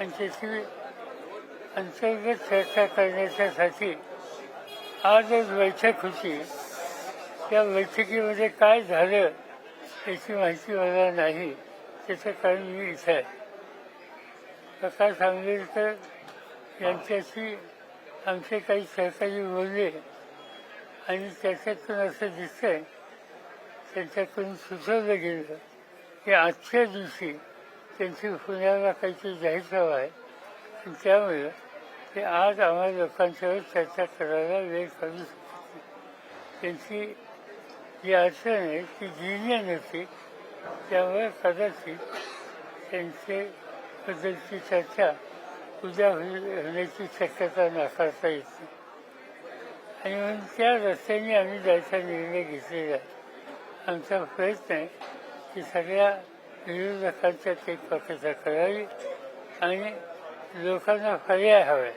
आणि त्याची अंतर्गत चर्चा करण्याच्यासाठी आजच बैठक होती. त्या बैठकीमध्ये काय झालं याची माहिती मला नाही. त्याचं कारण मी इथं आहे. प्रकाश आंबेडकर यांच्याशी आमचे काही सहकारी बोलले आणि त्याच्यातून असं दिसतंय त्यांच्याकडून सुचवलं गेलं की आजच्या दिवशी त्यांची पुण्याला काहीतरी जाहीर सभा आहे. आणि त्यामुळे ते आज आम्हाला लोकांच्यावर चर्चा करायला वेळ काढू शकत त्यांची जी अडचण आहे ती जिनियन नव्हती. त्यामुळे कदाचित त्यांचे बद्दलची चर्चा उद्या होण्याची शक्यता नाकारता येते आणि म्हणून त्या रस्त्याने आम्ही जायचा निर्णय घेतलेला आहे. आमचा प्रयत्न आहे की सगळ्या विविध प्रकारच्या ते पक्षता करावी आणि लोकांना पर्याय हवा.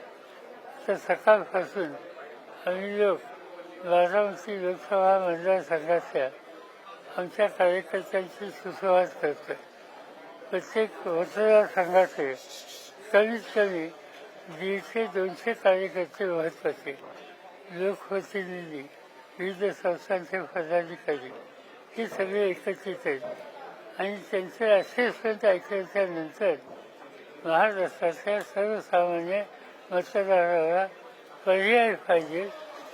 तर सकाळपासून आम्ही लोक बारामती लोकसभा मतदारसंघातल्या आमच्या कार्यकर्त्यांची सुसंवाद करतो प्रत्येक मतदारसंघाचे कमीत कमी दीडशे दोनशे कार्यकर्ते महत्त्वाचे लोकप्रतिनिधी विविध संस्थांचे पदाधिकारी हे सगळे एकत्रित आहेत. आणि त्यांचे असेसमेंट ऐकल्याच्यानंतर महाराष्ट्रातल्या सर्वसामान्य मतदाराला पर्याय पाहिजे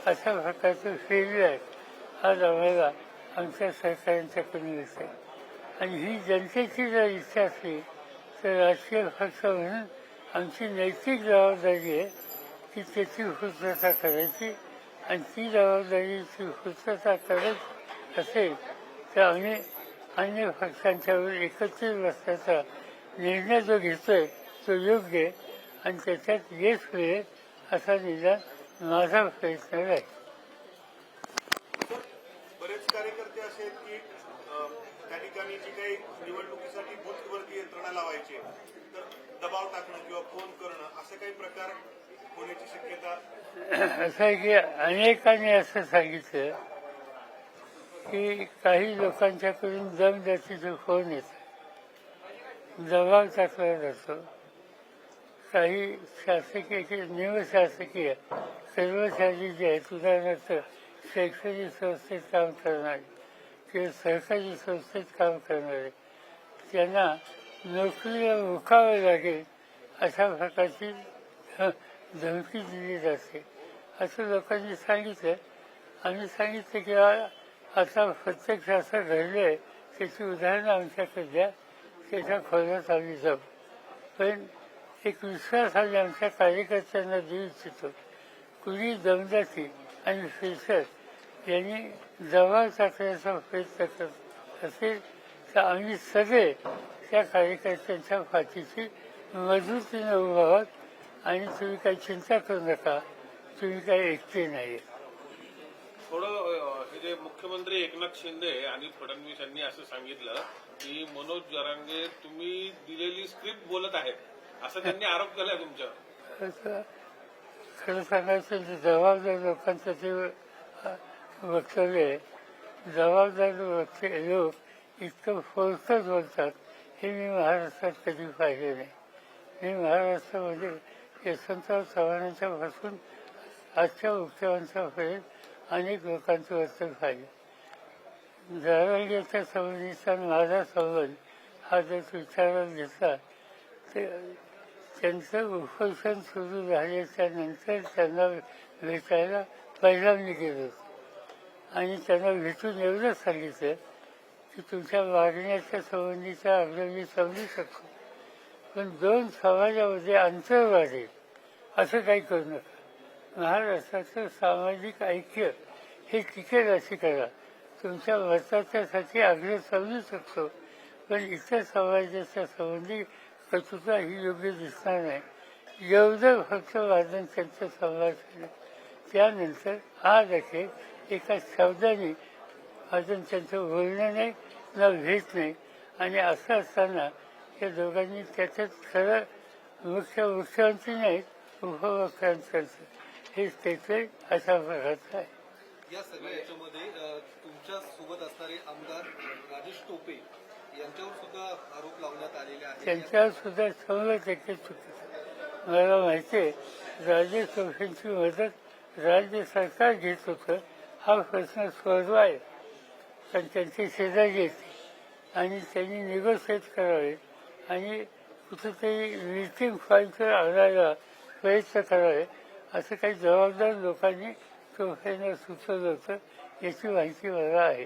अशा प्रकारचं फीडबॅक आज आम्हाला आमच्या सरकारांच्याकडून मिळते आणि ही जनतेची जर इच्छा असली तर राजकीय पक्ष म्हणून आमची नैतिक जबाबदारी आहे की त्याची पूर्तता करायची आणि ती जबाबदारीची पूर्तता करत असेल तर आम्ही अन्य पक्षांच्यावर एकत्रित बसण्याचा निर्णय जो घेतोय तो योग्य आहे आणि त्याच्यात यश मिळेल असा निदान माझा प्रयत्न राहील बरेच कार्यकर्ते असे आहेत की अ, त्या ठिकाणी जी काही निवडणुकीसाठी बूथवरती यंत्रणा लावायची तर दबाव टाकणं किंवा फोन करणं असे काही प्रकार होण्याची शक्यता? असं आहे की अनेकांनी असं सांगितलं. की काही लोकांच्याकडून दम जातीचा फोन येतो. दबाव टाकला जातो काही शासकीय निमशासकीय कर्मचारी जे आहेत उदाहरणार्थ शैक्षणिक संस्थेत काम करणारे किंवा सरकारी संस्थेत काम करणारे त्यांना नोकरीला मुकावं लागेल अशा प्रकारची धमकी दिली जाते. असं लोकांनी सांगितलं. आम्ही सांगितलं की आता प्रत्यक्ष असं घडलंय त्याची उदाहरणं आमच्याकडे द्या त्याच्या खोल्यात आम्ही जाऊ. पण एक विश्वास आम्ही आमच्या कार्यकर्त्यांना देऊ इच्छितो कुणी दमदाती आणि फिरसर यांनी जवळ टाकण्याचा प्रयत्न करत असेल तर आम्ही सगळे त्या कार्यकर्त्यांच्या पाठीशी मजबूतीनं उभं आहोत आणि तुम्ही काही चिंता करू नका तुम्ही काही एकटे नाही थोडं म्हणजे मुख्यमंत्री एकनाथ शिंदे आणि फडणवीस यांनी असं सांगितलं की मनोज जरांगे तुम्ही दिलेली स्क्रिप्ट बोलत आहेत. असं त्यांनी आरोप केलाय तुमच्यावर खरं सांगायचं जबाबदार लोकांचं ते वक्तव्य आहे जबाबदार लोक इतकं फोर्सच बोलतात हे मी महाराष्ट्रात कधी पाहिले नाही. मी महाराष्ट्रामध्ये यशवंतराव चव्हाणांच्या पासून आजच्या मुख्यमंत्र्यांपर्यंत अनेक लोकांचं वर्तन झाली. जरांगेच्या संबंधीचा माझा संबंध हा जर विचारात घेतला तर त्यांचं उपोषण सुरू झाल्याच्यानंतर त्यांना भेटायला पहिल्यांदा गेलो होतो. आणि त्यांना भेटून एवढंच सांगितलं की तुमच्या मागण्याच्या संबंधीचा अर्ज मी समजू शकतो. पण दोन समाजामध्ये अंतर वाढेल. असं काही करू नका. महाराष्ट्राचं सामाजिक ऐक्य हे टिकेल अशी करा? तुमच्या मताच्यासाठी आग्रह समजू शकतो पण इतर समाजाच्या संबंधी कटुता ही योग्य दिसणार नाही. एवढं फक्त वादन त्यांचं संभाषण त्यानंतर आज अखेर एका शब्दाने वादन त्यांचं बोलणं नाही ना भेट नाही. आणि असं असताना या दोघांनी त्याच्यात खरं मुख्य मुख्यमंत्री नाहीत उपमुख्यमंत्र्यांचं हे स्टेटमेंट अशा प्रकारचं आहे. या सगळ्या याच्यामध्ये तुमच्यासोबत असणारे आमदार राजेश टोपे यांच्यावर सुद्धा आरोप लावण्यात आलेले आहेत. त्यांच्यावर सुद्धा शंभर टक्के चुकीचं मला माहिती आहे राज्य चौकींची मदत राज्य सरकार घेत होतं. हा प्रश्न सोडवाय पण त्यांचे शेजारी येते. आणि त्यांनी निगोशिएट करावे. आणि कुठेतरी मीटिंग फाईलचं आणायला प्रयत्न करावे. असं काही जबाबदार लोकांनी चौकींना सुचवलं होतं याची माहिती मला आहे.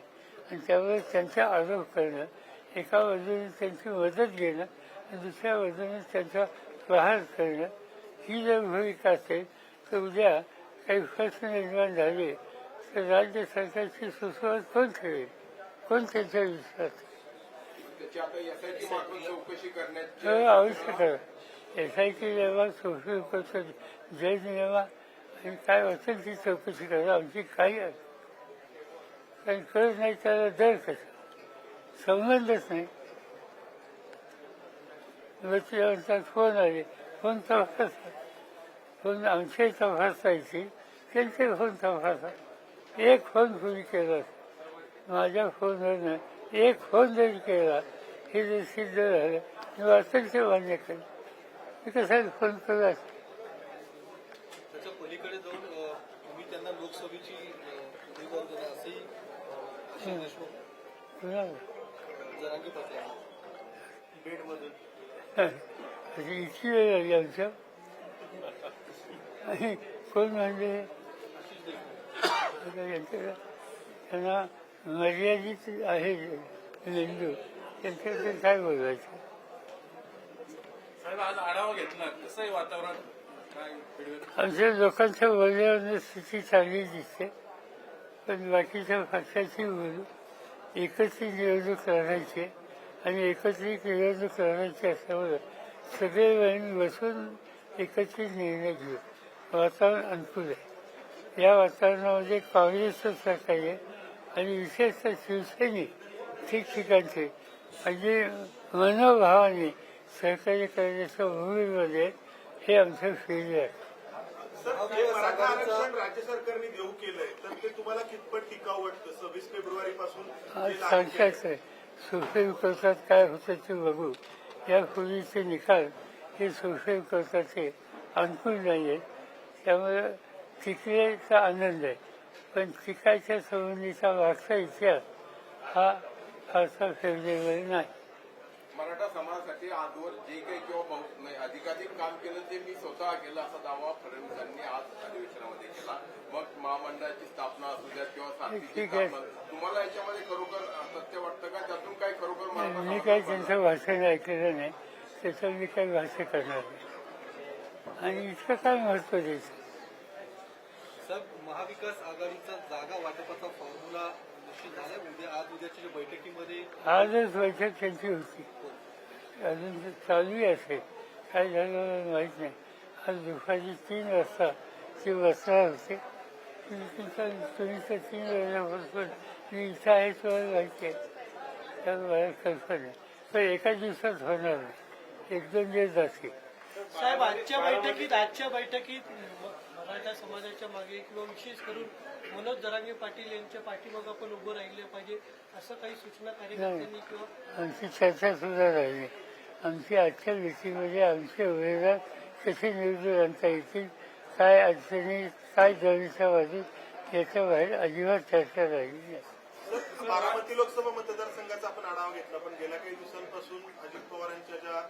आणि त्यामुळे त्यांचा आरोप करणं एका बाजूने त्यांची मदत घेणं आणि दुसऱ्या बाजूने त्यांचा प्रहार करणं ही जर भूमिका असेल तर उद्या काही प्रश्न निर्माण झाले तर राज्य सरकारची सुसंवाद कोण ठेवेल कोण त्यांच्या विश्वास तर आवश्यक आहे. एस आय टी नियमा सुप्रीम कोर्टचा जय नियमा आणि काय असेल ती चौकशी करा. आमची काही कारण कळत नाही त्याला दर कसा. संबंधच नाही. म्हणतात फोन आले फोन तपासा. फोन आमचे तपासायची. त्यांचे फोन तपासा. एक फोन कुणी केला? माझ्या फोनवरनं एक फोन जरी केला हे जर सिद्ध झालं मी वाचन ते मान्य करेल कसं फोन करू असं? त्याच्या पलीकडे जाऊन अ, तुम्ही असंही देशमुख? जरांगे पाटील. बीडमधून. अशी इतकी वेळ आली आमच्या. आणि कोण म्हणजे? त्यांना मर्यादित आहे मेंदू त्यांच्याकडे काय बोलायचं? साहेब आज आढावा घेतला. कसं आहे वातावरण? आमच्या लोकांच्या बोलण्यावर स्थिती चांगली दिसते पण बाकीच्या पक्षाची बोलू एकत्रित निवडणूक लढायची आणि एकत्रित निवडणूक लढायची असल्यामुळे सगळे मिळून बसून एकत्रित निर्णय घेऊ वातावरण अनुकूल आहे. या वातावरणामध्ये काँग्रेसचं सरकार आहे आणि विशेषतः शिवसेने ठिकठिकाणचे. म्हणजे मनोभावाने सहकार्य करण्याच्या भूमीमध्ये हे आमचं फेरी आहे सर मराठा आरक्षण राज्य सरकारने देऊ केलंय तर ते तुम्हाला कितपत टिकाऊ वाटतं? सव्वीस फेब्रुवारी पासून आज सांगतायच आहे सुप्रीम कोर्टात काय होतं ते बघू. यापूर्वीचे निकाल हे सुप्रीम कोर्टाचे अनुकूल नाही आहेत. त्यामुळे टिकलेचा आनंद आहे. पण टिकायच्या संबंधीचा मागचा इतिहास हा फारसा फेवरेबल नाही. मराठा समाजासाठी आजवर जे काही किंवा बहु- नाही, अधिकाधिक काम केलं ते मी स्वतः केलं असा दावा फडणवीसांनी आज अधिवेशनामध्ये केला. मग महामंडळाची स्थापना असू द्या किंवा साथीची तुम्हाला याच्यामध्ये खरोखर सत्य वाटतं का? त्यातून काही खरोखर मी काही त्यांचं भाषण ऐकलेलं नाही. त्याचं मी काही भाष्य करणार नाही. आणि इतकं काय महत्त्व द्यायचं? महाविकास आघाडीचा जागा वाटपाचा फॉर्म्युला आजच बैठक त्यांची होती. अजून ते चालू आहे असेल काय झालं मला माहीत नाही. आज दुपारी तीन वाजता ते बसणार होते. तुम्ही तर तीन वाजल्यापासून मी इथं आहे तुम्हाला माहिती आहे. त्यामुळे मला कल्पना. नाही पण एका दिवसात होणार नाही. एक दोन दिवस जातील. साहेब आजच्या बैठकीत आजच्या बैठकीत मराठा समाजाच्या मागे किंवा विशेष करून मनोज जरांगे पाटील यांच्या पाठीमागं आपण उभं राहिले पाहिजे असं काही सूचना कार्यकर्त्यांनी किंवा आमची चर्चा सुद्धा राहिली आमची आजच्या मीटिंगमध्ये आमचे उमेदवार कसे निवडून आणता येतील काय अडचणी काय जमीच्या बाजूत याच्या बाहेर अजिबात चर्चा सर, बारामती लोकसभा मतदारसंघाचा आपण आढावा घेतला पण गेल्या काही दिवसांपासून अजित पवारांच्या ज्या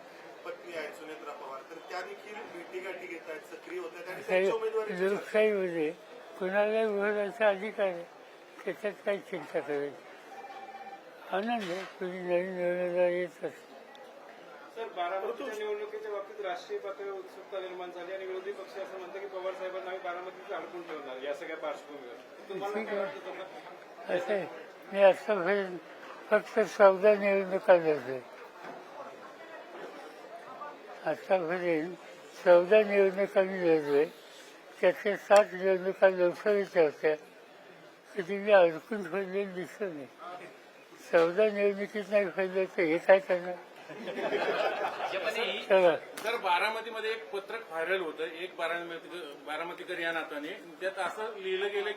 पत्नी आहेत सुनेत्रा पवार. तर त्या देखील भेटीगाठी घेत आहेत सक्रिय होत आहेत आणि त्यांच्या उमेदवारी लोकशाहीमध्ये कुणालाही बोलायचा अधिकार आहे. त्याच्यात काही चिंता करायची आनंद आहे. कुणी नवीन उमेदवार येत असते सर बारामतीच्या निवडणुकीच्या बाबतीत राष्ट्रीय पातळीवर उत्सुकता निर्माण झाली आणि विरोधी पक्ष असं म्हणतात की पवार साहेबांना आम्ही बारामतीचं अडकून ठेवणार या सगळ्या पार्श्वभूमीवर. तुम्हाला काय. वाटतं? असं आहे. मी आतापर्यंत फक्त चौदा निवडणुका लढलोय आतापर्यंत चौदा निवडणुका मी लढलोय त्यातल्या सात निवडणुका लोकसभेच्या होत्या. कधी मी अडकून पडलेलं दिसत नाही. चौदा निवडणुकीत नाही पडलं तर हे काय करणार? तर बारामतीमध्ये एक पत्रक व्हायरल होतं एक बारामती बारामतीकर या नात्याने त्यात असं लिहिलं गेलं